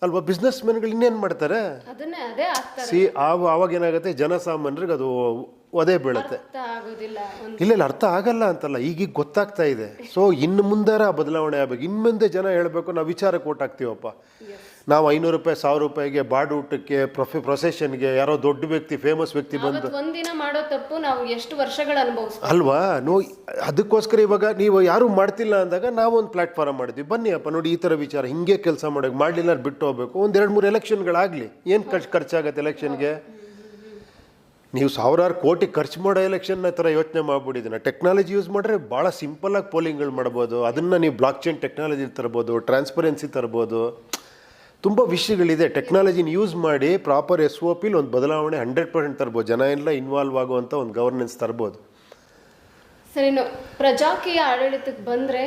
ಅಲ್ವಾ? ಬಿಸ್ನೆಸ್ ಮೆನ್ಗಳು ಇನ್ನೇನು ಮಾಡ್ತಾರೆ? ಸಿ ಆವಾಗ ಏನಾಗುತ್ತೆ? ಜನಸಾಮಾನ್ಯರಿಗೆ ಅದು ಒದೆ ಬೀಳುತ್ತೆ. ಇಲ್ಲ ಇಲ್ಲ ಅರ್ಥ ಆಗಲ್ಲ ಅಂತಲ್ಲ. ಈಗೀಗ ಗೊತ್ತಾಗ್ತಾ ಇದೆ. ಸೊ ಇನ್ನು ಮುಂದಾರ ಬದಲಾವಣೆ ಆಗ್ಬೇಕು. ಇನ್ನು ಮುಂದೆ ಜನ ಹೇಳಬೇಕು ನಾವು ವಿಚಾರಕ್ಕೆ ಓಟ್ ಹಾಕ್ತೀವಪ್ಪ. ನಾವು ಐನೂರು ರೂಪಾಯಿ ಸಾವಿರ ರೂಪಾಯಿಗೆ ಬಾಡೂಟಕ್ಕೆ ಪ್ರೊಫೆ ಪ್ರೊಸೆಷನ್ಗೆ ಯಾರೋ ದೊಡ್ಡ ವ್ಯಕ್ತಿ ಫೇಮಸ್ ವ್ಯಕ್ತಿ ಬಂದು ಒಂದಿನ ಮಾಡೋ ತಪ್ಪು ನಾವು ಎಷ್ಟು ವರ್ಷಗಳು ಅನುಭವಿಸ್ತೀವಿ. ಅಲ್ವಾ? ನೋ ಅದಕ್ಕೋಸ್ಕರ ಇವಾಗ ನೀವು ಯಾರು ಮಾಡ್ತಿಲ್ಲ ಅಂದಾಗ ನಾವೊಂದು ಪ್ಲಾಟ್ಫಾರ್ಮ್ ಮಾಡಿದ್ವಿ. ಬನ್ನಿ ಅಪ್ಪ ನೋಡಿ ಈ ಥರ ವಿಚಾರ ಹಿಂಗೆ ಕೆಲಸ ಮಾಡೋಕೆ ಮಾಡಲಿಲ್ಲ ಬಿಟ್ಟು ಹೋಗ್ಬೇಕು. ಒಂದು ಎರಡು ಮೂರು ಎಲೆಕ್ಷನ್ಗಳಾಗಲಿ. ಏನು ಖರ್ಚು ಖರ್ಚಾಗತ್ತೆ ಎಲೆಕ್ಷನ್ಗೆ? ನೀವು ಸಾವಿರಾರು ಕೋಟಿ ಖರ್ಚು ಮಾಡೋ ಎಲೆಕ್ಷನ್ನ ಥರ ಯೋಚನೆ ಮಾಡಿಬಿಟ್ಟಿದ್ದೀನ ಟೆಕ್ನಾಲಜಿ ಯೂಸ್ ಮಾಡಿದ್ರೆ ಭಾಳ ಸಿಂಪಲ್ಲಾಗಿ ಪೋಲಿಂಗ್ಗಳು ಮಾಡ್ಬೋದು. ಅದನ್ನು ನೀವು ಬ್ಲಾಕ್ ಚೈನ್ ಟೆಕ್ನಾಲಜಿ ತರ್ಬೋದು ಟ್ರಾನ್ಸ್ಪರೆನ್ಸಿ ತರ್ಬೋದು. ತುಂಬ ವಿಷಯಗಳಿದೆ. ಟೆಕ್ನಾಲಜಿನ ಯೂಸ್ ಮಾಡಿ ಪ್ರಾಪರ್ ಎಸ್ ಒ ಪಿಲಿ ಒಂದು ಬದಲಾವಣೆ ಹಂಡ್ರೆಡ್ ಪರ್ಸೆಂಟ್ ತರ್ಬೋದು. ಜನ ಎಲ್ಲ ಇನ್ವಾಲ್ವ್ ಆಗುವಂಥ ಒಂದು ಗವರ್ನೆನ್ಸ್ ತರ್ಬೋದು. ಸರಿ ಇನ್ನು ಪ್ರಜಾಕೀಯ ಆಡಳಿತಕ್ಕೆ ಬಂದರೆ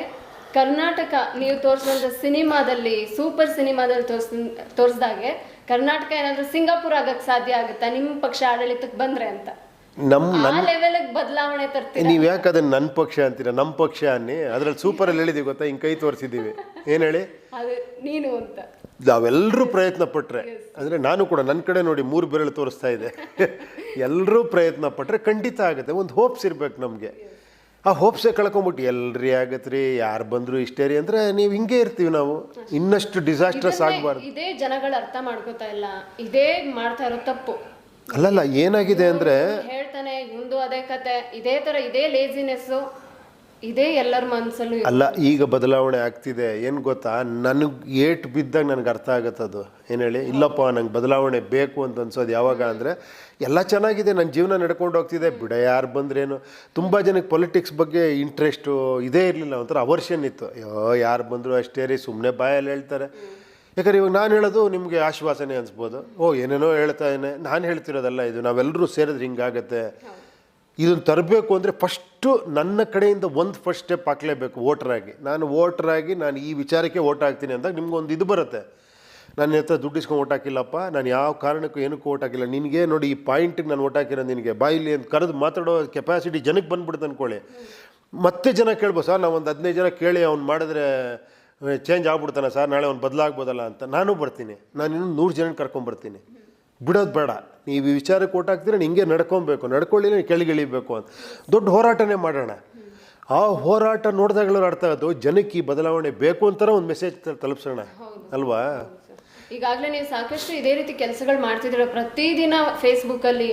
ಕರ್ನಾಟಕ ನೀವು ತೋರಿಸಿದಂಥ ಸಿನಿಮಾದಲ್ಲಿ ಸೂಪರ್ ಸಿನಿಮಾದಲ್ಲಿ ತೋರಿಸ್ ತೋರಿಸ್ದಾಗೆ ಕರ್ನಾಟಕ ಏನಾದರೂ ಸಿಂಗಾಪುರ್ ಆಗಕ್ಕೆ ಸಾಧ್ಯ ಆಗುತ್ತಾ? ನಿಮ್ಮ ಪಕ್ಷ ಆಡಳಿತಕ್ಕೆ ಬಂದರೆ ಅಂತ. ನಮ್ಮ ಲೆವೆಲ್ಗೆ ಬದಲಾವಣೆ ತರ್ತೀರಾ? ನೀವು ಯಾಕೆ ಅದನ್ನ ನನ್ನ ಪಕ್ಷ ಅಂತೀರ? ನಮ್ಮ ಪಕ್ಷ ಅನ್ನಿ. ಅದ್ರಲ್ಲಿ ಸೂಪರಲ್ಲಿ ಹೇಳಿದೀವಿ ಗೊತ್ತಾ? ಹಿಂಗೆ ಕೈ ತೋರಿಸಿದ್ದೀವಿ. ಏನು ಹೇಳಿ? ಅದು ನೀನು ಅಂತ. ನಾವೆಲ್ಲರೂ ಪ್ರಯತ್ನ ಪಟ್ಟರೆ ಅಂದರೆ ನಾನು ಕೂಡ ನನ್ನ ಕಡೆ ನೋಡಿ ಮೂರು ಬೆರಳು ತೋರಿಸ್ತಾ ಇದೆ. ಎಲ್ಲರೂ ಪ್ರಯತ್ನ ಪಟ್ಟರೆ ಖಂಡಿತ ಆಗುತ್ತೆ. ಒಂದು ಹೋಪ್ಸ್ ಇರಬೇಕು ನಮಗೆ. ಆ ಹೋಪ್ಸೇ ಕಳ್ಕೊಂಬಿಟ್ಟು ಎಲ್ರಿ ಆಗತ್ತೆ ರೀ ಯಾರು ಬಂದರು ಇಷ್ಟೇ ರೀ ಅಂದರೆ ನೀವು ಹಿಂಗೆ ಇರ್ತೀವಿ ನಾವು. ಇನ್ನಷ್ಟು ಡಿಸಾಸ್ಟ್ರಸ್ ಆಗಬಾರ್ದು. ಇದೇ ಜನಗಳು ಅರ್ಥ ಮಾಡ್ಕೋತಾ ಇಲ್ಲ. ಇದೇ ಮಾಡ್ತಾ ಇರೋ ತಪ್ಪು. ಅಲ್ಲಲ್ಲ ಏನಾಗಿದೆ ಅಂದರೆ ಹೇಳ್ತಾನೆ ಮುಂದೆ ಅದೇ ಕತೆ. ಇದೇ ಥರ ಇದೇ ಲೇಜಿನೆಸ್ಸು ಇದೇ ಎಲ್ಲರ ಮನಸ್ಸಲ್ಲೂ ಅಲ್ಲ, ಈಗ ಬದಲಾವಣೆ ಆಗ್ತಿದೆ. ಏನು ಗೊತ್ತಾ? ನನಗೆ ಏಟ್ ಬಿದ್ದಾಗ ನನಗೆ ಅರ್ಥ ಆಗುತ್ತೆ ಅದು. ಏನು ಹೇಳಿ? ಇಲ್ಲಪ್ಪ, ನಂಗೆ ಬದಲಾವಣೆ ಬೇಕು ಅಂತ ಅನ್ಸೋದು ಯಾವಾಗ ಅಂದರೆ, ಎಲ್ಲ ಚೆನ್ನಾಗಿದೆ ನನ್ನ ಜೀವನ ನಡ್ಕೊಂಡು ಹೋಗ್ತಿದೆ. ಬಿಡ ಯಾರು ಬಂದ್ರೇನು? ತುಂಬ ಜನಕ್ಕೆ ಪೊಲಿಟಿಕ್ಸ್ ಬಗ್ಗೆ ಇಂಟ್ರೆಸ್ಟು ಇದೇ ಇರಲಿಲ್ಲ. ಒಂಥರ ಅವರ್ಷನ್ ಇತ್ತು. ಅಯ್ಯೋ, ಯಾರು ಬಂದರೂ ಅಷ್ಟೇ ರೀ ಸುಮ್ಮನೆ ಬಾಯಲ್ಲಿ ಹೇಳ್ತಾರೆ. ಯಾಕಂದ್ರೆ ಇವಾಗ ನಾನು ಹೇಳೋದು ನಿಮಗೆ ಆಶ್ವಾಸನೆ ಅನ್ಸ್ಬೋದು. ಓ, ಏನೇನೋ ಹೇಳ್ತಾ ಏನೇ ನಾನು ಹೇಳ್ತಿರೋದಲ್ಲ ಇದು. ನಾವೆಲ್ಲರೂ ಸೇರಿದ್ರೆ ಹಿಂಗಾಗತ್ತೆ. ಇದನ್ನು ತರಬೇಕು ಅಂದರೆ ಫಸ್ಟು ನನ್ನ ಕಡೆಯಿಂದ ಒಂದು ಫಸ್ಟ್ ಸ್ಟೆಪ್ ಹಾಕಲೇಬೇಕು ವೋಟ್ರಾಗಿ. ನಾನು ವೋಟ್ರಾಗಿ, ನಾನು ಈ ವಿಚಾರಕ್ಕೆ ಓಟ್ ಹಾಕ್ತೀನಿ ಅಂದಾಗ ನಿಮ್ಗೊಂದು ಇದು ಬರುತ್ತೆ. ನನ್ನ ಹತ್ರ ದುಡ್ಡು ಇಸ್ಕೊಂಡು ಓಟ್ ಹಾಕಿಲ್ಲಪ್ಪ, ನಾನು ಯಾವ ಕಾರಣಕ್ಕೂ ಏನಕ್ಕೂ ಓಟ್ ಹಾಕಿಲ್ಲ. ನಿನಗೆ ನೋಡಿ ಈ ಪಾಯಿಂಟಿಗೆ ನಾನು ಓಟ್ ಹಾಕಿರೋ ನಿನಗೆ. ಬಾಯಿಲಿ ಅಂತ ಕರೆದು ಮಾತಾಡೋ ಕೆಪಾಸಿಟಿ ಜನಕ್ಕೆ ಬಂದ್ಬಿಡುತ್ತೆ ಅಂದ್ಕೊಳ್ಳಿ ಮತ್ತೆ ಜನ ಕೇಳ್ಬೋದು, ಸರ್ ನಾವು ಒಂದು ಹದಿನೈದು ಜನ ಕೇಳಿ ಅವ್ನು ಮಾಡಿದ್ರೆ ಚೇಂಜ್ ಆಗ್ಬಿಡ್ತಾನೆ? ಸರ್, ನಾಳೆ ಅವ್ನು ಬದಲಾಗ್ಬೋದಲ್ಲ? ಅಂತ. ನಾನು ಬರ್ತೀನಿ. ನಾನು ಇನ್ನೂ ನೂರು ಜನ ಕರ್ಕೊಂಬರ್ತೀನಿ. ಬಿಡೋದು ಬೇಡ. ನೀವು ಈ ವಿಚಾರಕ್ಕೆ ಓಟ್ ಹಾಕ್ತೀರ ಹಿಂಗೆ ನಡ್ಕೊಬೇಕು. ನಡ್ಕೊಳ್ಳಿ ಕೆಳಗಿಳಿಬೇಕು ಅಂತ. ದೊಡ್ಡ ಹೋರಾಟನೇ ಮಾಡೋಣ. ಆ ಹೋರಾಟ ನೋಡಿದಾಗಲೂ ಅರ್ಥ ಅದು ಜನಕ್ಕೆ ಈ ಬದಲಾವಣೆ ಬೇಕು ಅಂತಾರ ಒಂದು ಮೆಸೇಜ್ ತಲುಪಿಸೋಣ. ಅಲ್ವಾ? ಈಗಾಗಲೇ ನೀವು ಸಾಕಷ್ಟು ಇದೇ ರೀತಿ ಕೆಲಸಗಳು ಮಾಡ್ತಿದ್ದೀರಾ. ಪ್ರತಿದಿನ ಫೇಸ್ಬುಕ್ಕಲ್ಲಿ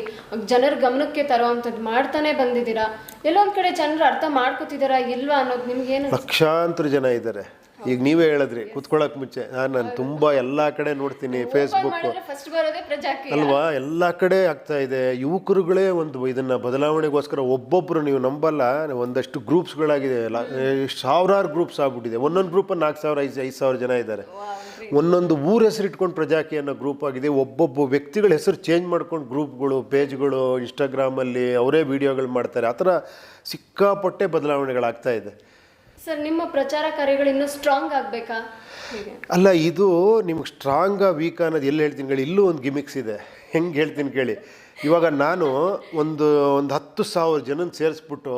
ಜನರ ಗಮನಕ್ಕೆ ತರುವಂಥದ್ದು ಮಾಡ್ತಾನೆ ಬಂದಿದ್ದೀರಾ? ಎಲ್ಲೊಂದು ಕಡೆ ಜನರು ಅರ್ಥ ಮಾಡ್ಕೋತಿದ್ದೀರಾ ಇಲ್ವಾ ಅನ್ನೋದು ನಿಮ್ಗೇನು ಲಕ್ಷಾಂತರ ಜನ ಇದ್ದಾರೆ. ಈಗ ನೀವೇ ಹೇಳಿದ್ರಿ ಕುತ್ಕೊಳ್ಳೋಕೆ ಮುಂಚೆ. ನಾನು ನಾನು ತುಂಬ ಎಲ್ಲ ಕಡೆ ನೋಡ್ತೀನಿ ಫೇಸ್ಬುಕ್ ಫಸ್ಟ್ ಬರೋದೇ ಪ್ರಜಾಕೀಯ. ಅಲ್ವಾ? ಎಲ್ಲ ಕಡೆ ಆಗ್ತಾ ಇದೆ. ಯುವಕರುಗಳೇ ಒಂದು ಇದನ್ನ ಬದಲಾವಣೆಗೋಸ್ಕರ ಒಬ್ಬೊಬ್ಬರು ನೀವು ನಂಬಲ್ಲ ಒಂದಷ್ಟು ಗ್ರೂಪ್ಸ್ಗಳಾಗಿದೆ ಸಾವಿರಾರು ಗ್ರೂಪ್ಸ್ ಆಗ್ಬಿಟ್ಟಿದೆ. ಒಂದೊಂದು ಗ್ರೂಪ್ ನಾಲ್ಕು ಸಾವಿರ ಐದು ಐದು ಸಾವಿರ ಜನ ಇದ್ದಾರೆ. ಒಂದೊಂದು ಊರ ಹೆಸರು ಇಟ್ಕೊಂಡು ಪ್ರಜಾಕಿ ಅನ್ನೋ ಗ್ರೂಪ್ ಆಗಿದೆ. ಒಬ್ಬೊಬ್ಬ ವ್ಯಕ್ತಿಗಳ ಹೆಸರು ಚೇಂಜ್ ಮಾಡ್ಕೊಂಡು ಗ್ರೂಪ್ಗಳು ಪೇಜ್ಗಳು ಇನ್ಸ್ಟಾಗ್ರಾಮಲ್ಲಿ ಅವರೇ ವಿಡಿಯೋಗಳು ಮಾಡ್ತಾರೆ. ಆ ಥರ ಸಿಕ್ಕಾಪಟ್ಟೆ ಬದಲಾವಣೆಗಳಾಗ್ತಾ ಇದೆ. ಸರ್ ನಿಮ್ಮ ಪ್ರಚಾರ ಕಾರ್ಯಗಳು ಇನ್ನೂ ಸ್ಟ್ರಾಂಗ್ ಆಗಬೇಕಾ? ಅಲ್ಲ ಇದು ನಿಮ್ಗೆ ಸ್ಟ್ರಾಂಗ ವೀಕ್ ಅನ್ನೋದು ಎಲ್ಲಿ ಹೇಳ್ತೀನಿ ಕೇಳಿ ಇಲ್ಲೂ ಒಂದು ಗಿಮಿಕ್ಸ್ ಇದೆ. ಹೆಂಗೆ ಹೇಳ್ತೀನಿ ಕೇಳಿ. ಇವಾಗ ನಾನು ಒಂದು ಒಂದು ಹತ್ತು ಸಾವಿರ ಜನನ ಸೇರಿಸ್ಬಿಟ್ಟು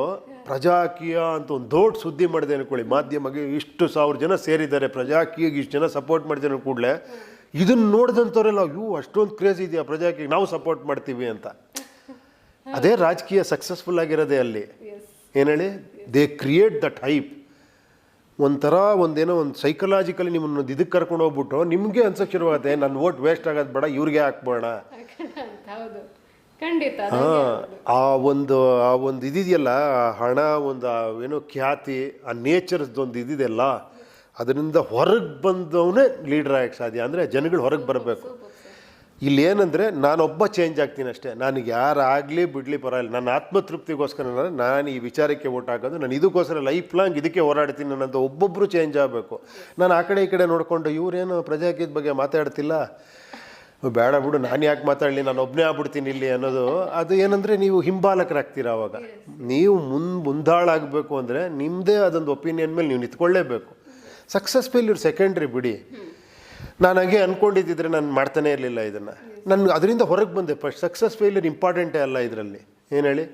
ಪ್ರಜಾಕೀಯ ಅಂತ ಒಂದು ದೊಡ್ಡ ಸುದ್ದಿ ಮಾಡಿದೆ ಅನ್ಕೊಳ್ಳಿ ಮಾಧ್ಯಮಕ್ಕೆ ಇಷ್ಟು ಸಾವಿರ ಜನ ಸೇರಿದ್ದಾರೆ ಪ್ರಜಾಕೀಯಗೆ ಇಷ್ಟು ಜನ ಸಪೋರ್ಟ್ ಮಾಡಿದ್ದಾರೆ ಕೂಡಲೇ ಇದನ್ನು ನೋಡಿದಂಥವ್ರೆಲ್ಲ ಇವು ಅಷ್ಟೊಂದು ಕ್ರೇಜ್ ಇದೆಯಾ ಪ್ರಜಾಕೀಯ ನಾವು ಸಪೋರ್ಟ್ ಮಾಡ್ತೀವಿ ಅಂತ. ಅದೇ ರಾಜಕೀಯ ಸಕ್ಸಸ್ಫುಲ್ ಆಗಿರೋದೇ ಅಲ್ಲಿ. ಏನೇಳಿ ಹೇಳಿ? ದೇ ಕ್ರಿಯೇಟ್ ದ ಹೈಪ್ ಒಂಥರ ಒಂದೇನೋ ಒಂದು ಸೈಕಲಾಜಿಕಲಿ ನಿಮ್ಮನ್ನು ಒಂದು ಇದಕ್ಕೆ ಕರ್ಕೊಂಡು ಹೋಗ್ಬಿಟ್ಟು ನಿಮಗೆ ಅನ್ಸಕ್ಕೆ ಶುರುವಾಗುತ್ತೆ ನನ್ನ ಓಟ್ ವೇಸ್ಟ್ ಆಗೋದು ಬೇಡ ಇವ್ರಿಗೆ ಹಾಕ್ಬೋಣ ಖಂಡಿತ ಹಾಂ ಆ ಒಂದು ಆ ಒಂದು ಇದಿದೆಯಲ್ಲ ಆ ಹಣ ಒಂದು ಏನೋ ಖ್ಯಾತಿ ಆ ನೇಚರ್ಸ್ದೊಂದು ಇದಿದೆಯಲ್ಲ ಅದರಿಂದ ಹೊರಗೆ ಬಂದವನೇ ಲೀಡರ್ ಆಗಕ್ಕೆ ಸಾಧ್ಯ. ಅಂದರೆ ಜನಗಳು ಹೊರಗೆ ಬರಬೇಕು. ಇಲ್ಲಿ ಏನಂದರೆ ನಾನೊಬ್ಬ ಚೇಂಜ್ ಆಗ್ತೀನಿ ಅಷ್ಟೇ. ನನಗೆ ಯಾರಾಗಲಿ ಬಿಡಲಿ ಪರವಾಗಿಲ್ಲ. ನನ್ನ ಆತ್ಮತೃಪ್ತಿಗೋಸ್ಕರ ನಾನು ಈ ವಿಚಾರಕ್ಕೆ ಓಟ್ ಹಾಕೋದು, ನಾನು ಇದಕ್ಕೋಸ್ಕರ ಲೈಫ್ ಲಾಂಗ್ ಇದಕ್ಕೆ ಹೋರಾಡ್ತೀನಿ ನನ್ನಂತ ಒಬ್ಬೊಬ್ಬರು ಚೇಂಜ್ ಆಗಬೇಕು. ನಾನು ಆ ಕಡೆ ಈ ಕಡೆ ನೋಡಿಕೊಂಡು ಇವರೇನು ಪ್ರಜಾಕೀಯದ ಬಗ್ಗೆ ಮಾತಾಡ್ತಿಲ್ಲ? ಬೇಡ ಬಿಡು, ನಾನು ಯಾಕೆ ಮಾತಾಡಲಿ? ನಾನು ಒಬ್ಬನೇ ಆಗ್ಬಿಡ್ತೀನಿ ಇಲ್ಲಿ ಅನ್ನೋದು. ಅದು ಏನಂದರೆ ನೀವು ಹಿಂಬಾಲಕರಾಗ್ತೀರ ಅವಾಗ. ನೀವು ಮುನ್, ಮುಂದಾಳಾಗಬೇಕು ಅಂದರೆ ನಿಮ್ಮದೇ ಅದೊಂದು ಒಪಿನಿಯನ್ ಮೇಲೆ ನೀವು ನಿಂತ್ಕೊಳ್ಳೇಬೇಕು. ಸಕ್ಸಸ್ಫುಲ್ ಫೇಲ್ಯೂರ್ ಸೆಕೆಂಡ್ರಿ ಬಿಡಿ. ನಾನು ಹಾಗೆ ಅಂದ್ಕೊಂಡಿದ್ದಿದ್ರೆ ನಾನು ಮಾಡ್ತಾನೇ ಇರಲಿಲ್ಲ ಇದನ್ನು. ನಾನು ಅದರಿಂದ ಹೊರಗೆ ಬಂದೆ. ಫಸ್ಟ್ ಸಕ್ಸಸ್ ಫೇಲ್ಯೂರ್ ಇಂಪಾರ್ಟೆಂಟೇ ಅಲ್ಲ ಇದರಲ್ಲಿ. ಏನು ಹೇಳಿ?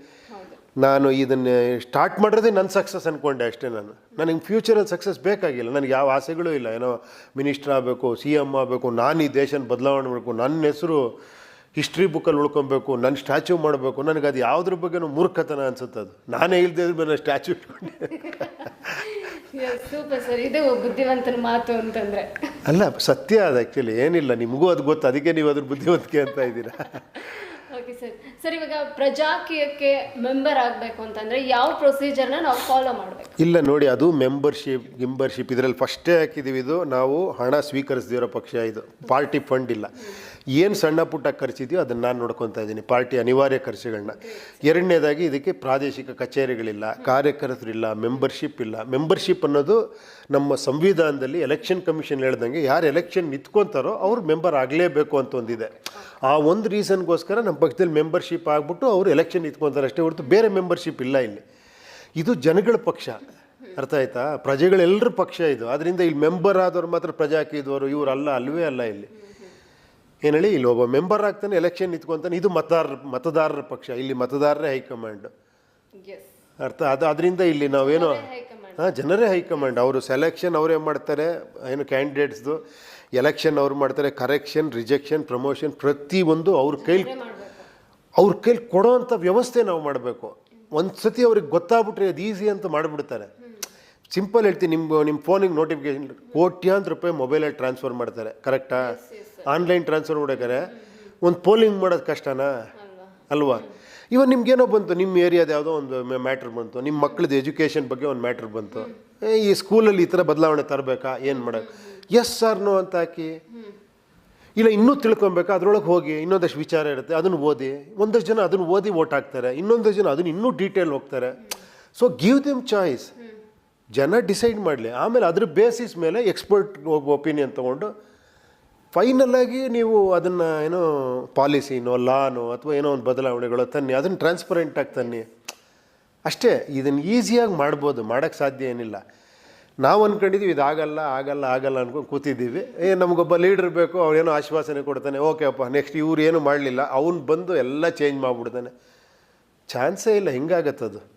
ನಾನು ಇದನ್ನು ಸ್ಟಾರ್ಟ್ ಮಾಡಿರೋದೇ ನನ್ನ ಸಕ್ಸಸ್ ಅಂದ್ಕೊಂಡೆ ಅಷ್ಟೇ ನಾನು. ನನಗೆ ಫ್ಯೂಚರಲ್ಲಿ ಸಕ್ಸಸ್ ಬೇಕಾಗಿಲ್ಲ. ನನಗೆ ಯಾವ ಆಸೆಗಳೂ ಇಲ್ಲ. ಏನೋ ಮಿನಿಸ್ಟರ್ ಆಗಬೇಕು ಸಿ ಎಂ ಆಗಬೇಕು, ನಾನು ಈ ದೇಶನ ಬದಲಾವಣೆ ಮಾಡಬೇಕು, ನನ್ನ ಹೆಸರು ಹಿಸ್ಟ್ರಿ ಬುಕ್ಕಲ್ಲಿ ಉಳ್ಕೊಬೇಕು, ನನ್ನ ಸ್ಟ್ಯಾಚ್ಯೂ ಮಾಡಬೇಕು, ನನಗೆ ಅದು ಯಾವುದ್ರ ಬಗ್ಗೆನೂ ಮೂರ್ಖತನ ಅನ್ಸುತ್ತೆ ಅದು ನಾನೇ ಇಲ್ಲದೆ ಮೇಲೆ ಸ್ಟ್ಯಾಚ್ಯೂ ಇಟ್ಕೊಂಡೆ. Super sir. ಇದು ಬುದ್ಧಿವಂತನ ಮಾತು ಅಂತಂದ್ರೆ. ಅಲ್ಲ ಸತ್ಯ ಅದು ಆ್ಯಕ್ಚುಲಿ ಏನಿಲ್ಲ ನಿಮಗೂ ಅದು ಗೊತ್ತು. ಅದಕ್ಕೆ ನೀವು ಅದ್ರ ಬುದ್ಧಿವಂತಿಕೆ ಅಂತ ಇದ್ದೀರಾ? ಓಕೆ ಸರ್ ಸರ್ ಇವಾಗ ಪ್ರಜಾಕೀಯಕ್ಕೆ ಮೆಂಬರ್ ಆಗಬೇಕು ಅಂತಂದರೆ ಯಾವ ಪ್ರೊಸೀಜರ್ನ ನಾವು ಫಾಲೋ ಮಾಡಬೇಕು? ಇಲ್ಲ ನೋಡಿ ಅದು ಮೆಂಬರ್ಶಿಪ್ ಗಿಂಬರ್ಶಿಪ್ ಇದರಲ್ಲಿ ಫಸ್ಟೇ ಹಾಕಿದ್ದೀವಿ ಇದು. ನಾವು ಹಣ ಸ್ವೀಕರಿಸ್ದಿರೋ ಪಕ್ಷ ಇದು. ಪಾರ್ಟಿ ಫಂಡ್ ಇಲ್ಲ. ಏನು ಸಣ್ಣ ಪುಟ್ಟ ಖರ್ಚಿದೆಯೋ ಅದನ್ನು ನಾನು ನೋಡ್ಕೊತಾ ಇದ್ದೀನಿ. ಪಾರ್ಟಿ ಅನಿವಾರ್ಯ ಖರ್ಚುಗಳನ್ನ ಎರಡನೇದಾಗಿ ಇದಕ್ಕೆ ಪ್ರಾದೇಶಿಕ ಕಚೇರಿಗಳಿಲ್ಲ, ಕಾರ್ಯಕರ್ತರಿಲ್ಲ ಮೆಂಬರ್ಶಿಪ್ ಇಲ್ಲ. ಮೆಂಬರ್ಶಿಪ್ ಅನ್ನೋದು ನಮ್ಮ ಸಂವಿಧಾನದಲ್ಲಿ ಎಲೆಕ್ಷನ್ ಕಮಿಷನ್ ಹೇಳ್ದಂಗೆ ಯಾರು ಎಲೆಕ್ಷನ್ ನಿಂತ್ಕೊತಾರೋ ಅವ್ರು ಮೆಂಬರ್ ಆಗಲೇಬೇಕು ಅಂತ ಒಂದಿದೆ. ಆ ಒಂದು ರೀಸನ್ಗೋಸ್ಕರ ನಮ್ಮ ಪಕ್ಷದಲ್ಲಿ ಮೆಂಬರ್ಶಿಪ್ ಆಗಿಬಿಟ್ಟು ಅವರು ಎಲೆಕ್ಷನ್ ನಿಂತ್ಕೊತಾರೆ ಅಷ್ಟೇ ಹೊರತು ಬೇರೆ ಮೆಂಬರ್ಶಿಪ್ ಇಲ್ಲ ಇಲ್ಲಿ. ಇದು ಜನಗಳ ಪಕ್ಷ. ಅರ್ಥ ಆಯ್ತಾ? ಪ್ರಜೆಗಳೆಲ್ಲರ ಪಕ್ಷ ಇದು. ಅದರಿಂದ ಇಲ್ಲಿ ಮೆಂಬರ್ ಆದವ್ರು ಮಾತ್ರ ಪ್ರಜಾಕಿದವರು ಇವ್ರು ಅಲ್ಲ, ಅಲ್ವೇ ಅಲ್ಲ ಇಲ್ಲಿ. ಏನು ಹೇಳಿ ಇಲ್ಲಿ ಒಬ್ಬ ಮೆಂಬರ್ ಆಗ್ತಾನೆ ಎಲೆಕ್ಷನ್ ನಿಂತ್ಕೊಂತಾನೆ. ಇದು ಮತದಾರರ ಮತದಾರರ ಪಕ್ಷ. ಇಲ್ಲಿ ಮತದಾರರೇ ಹೈಕಮಾಂಡ್. ಅರ್ಥ? ಅದು ಅದರಿಂದ ಇಲ್ಲಿ ನಾವೇನು ಹಾಂ ಜನರೇ ಹೈಕಮಾಂಡ್. ಅವರು ಸೆಲೆಕ್ಷನ್ ಅವರೇ ಮಾಡ್ತಾರೆ ಏನು ಕ್ಯಾಂಡಿಡೇಟ್ಸ್ದು ಎಲೆಕ್ಷನ್ ಅವ್ರು ಮಾಡ್ತಾರೆ ಕರೆಕ್ಷನ್ ರಿಜೆಕ್ಷನ್ ಪ್ರಮೋಷನ್ ಪ್ರತಿಯೊಂದು ಅವ್ರ ಕೈಲಿ ಅವ್ರ ಕೈಲಿ ಕೊಡೋವಂಥ ವ್ಯವಸ್ಥೆ ನಾವು ಮಾಡಬೇಕು. ಒಂದು ಸತಿ ಅವ್ರಿಗೆ ಗೊತ್ತಾಗ್ಬಿಟ್ರೆ ಅದು ಈಸಿ ಅಂತ ಮಾಡಿಬಿಡ್ತಾರೆ. ಸಿಂಪಲ್ ಹೇಳ್ತೀನಿ ನಿಮ್ಮ ನಿಮ್ಮ ಫೋನಿಗೆ ನೋಟಿಫಿಕೇಶನ್ ಕೋಟ್ಯಾಂತರ ರೂಪಾಯಿ ಮೊಬೈಲಲ್ಲಿ ಟ್ರಾನ್ಸ್ಫರ್ ಮಾಡ್ತಾರೆ ಕರೆಕ್ಟಾ ಆನ್ಲೈನ್ ಟ್ರಾನ್ಸ್ಫರ್ ಮಾಡ್ಬೇಕಾರೆ ಒಂದು ಪೋಲಿಂಗ್ ಮಾಡೋದು ಕಷ್ಟನಾ? ಅಲ್ವಾ? ಇವಾಗ ನಿಮ್ಗೇನೋ ಬಂತು ನಿಮ್ಮ ಏರಿಯಾದ ಯಾವುದೋ ಒಂದು ಮ್ಯಾಟ್ರ್ ಬಂತು ನಿಮ್ಮ ಮಕ್ಳದ್ದು ಎಜುಕೇಷನ್ ಬಗ್ಗೆ ಒಂದು ಮ್ಯಾಟ್ರ್ ಬಂತು. ಈ ಸ್ಕೂಲಲ್ಲಿ ಈ ಥರ ಬದಲಾವಣೆ ತರಬೇಕಾ? ಏನು ಮಾಡೋದು ಎಸ್ ಸರ್ನೋ ಅಂತ ಹಾಕಿ. ಇಲ್ಲ, ಇನ್ನೂ ತಿಳ್ಕೊಬೇಕಾ ಅದರೊಳಗೆ ಹೋಗಿ, ಇನ್ನೊಂದಷ್ಟು ವಿಚಾರ ಇರುತ್ತೆ, ಅದನ್ನು ಓದಿ. ಒಂದಷ್ಟು ಜನ ಅದನ್ನು ಓದಿ ವೋಟ್ ಹಾಕ್ತಾರೆ, ಇನ್ನೊಂದಷ್ಟು ಜನ ಅದನ್ನು ಇನ್ನೂ ಡೀಟೇಲ್ ಹೋಗ್ತಾರೆ. ಸೊ ಗಿವ್ ದಿಮ್ ಚಾಯ್ಸ್ ಜನ ಡಿಸೈಡ್ ಮಾಡಲಿ. ಆಮೇಲೆ ಅದ್ರ ಬೇಸಿಸ್ ಮೇಲೆ ಎಕ್ಸ್ಪರ್ಟ್ ಒಪಿನಿಯನ್ ತೊಗೊಂಡು ಫೈನಲ್ ಆಗಿ ನೀವು ಅದನ್ನು ಏನೋ ಪಾಲಿಸಿನೋ, ಲಾನೋ ಅಥವಾ ಏನೋ ಒಂದು ಬದಲಾವಣೆಗಳು ತನ್ನಿ, ಅದನ್ನು ಟ್ರಾನ್ಸ್ಪರೆಂಟ್ ಆಗಿ ತನ್ನಿ. ಅಷ್ಟೇ, ಇದನ್ನು ಈಸಿಯಾಗಿ ಮಾಡ್ಬೋದು ಮಾಡೋಕ್ಕೆ ಸಾಧ್ಯ ಏನಿಲ್ಲ. ನಾವು ಅಂದ್ಕೊಂಡಿದ್ದೀವಿ ಇದು ಆಗಲ್ಲ ಆಗಲ್ಲ ಅನ್ಕೊಂಡು ಕೂತಿದ್ದೀವಿ ಏ, ನಮಗೊಬ್ಬ ಲೀಡರ್ ಬೇಕು ಅವನೇನೋ ಆಶ್ವಾಸನೆ ಕೊಡ್ತಾನೆ, ಓಕೆ ಅಪ್ಪ ನೆಕ್ಸ್ಟ್ ಇವ್ರು ಏನು ಮಾಡಲಿಲ್ಲ, ಅವ್ನು ಬಂದು ಎಲ್ಲ ಚೇಂಜ್ ಮಾಡಿಬಿಡ್ತಾನೆ. ಚಾನ್ಸೇ ಇಲ್ಲ, ಹಿಂಗಾಗತ್ತದು.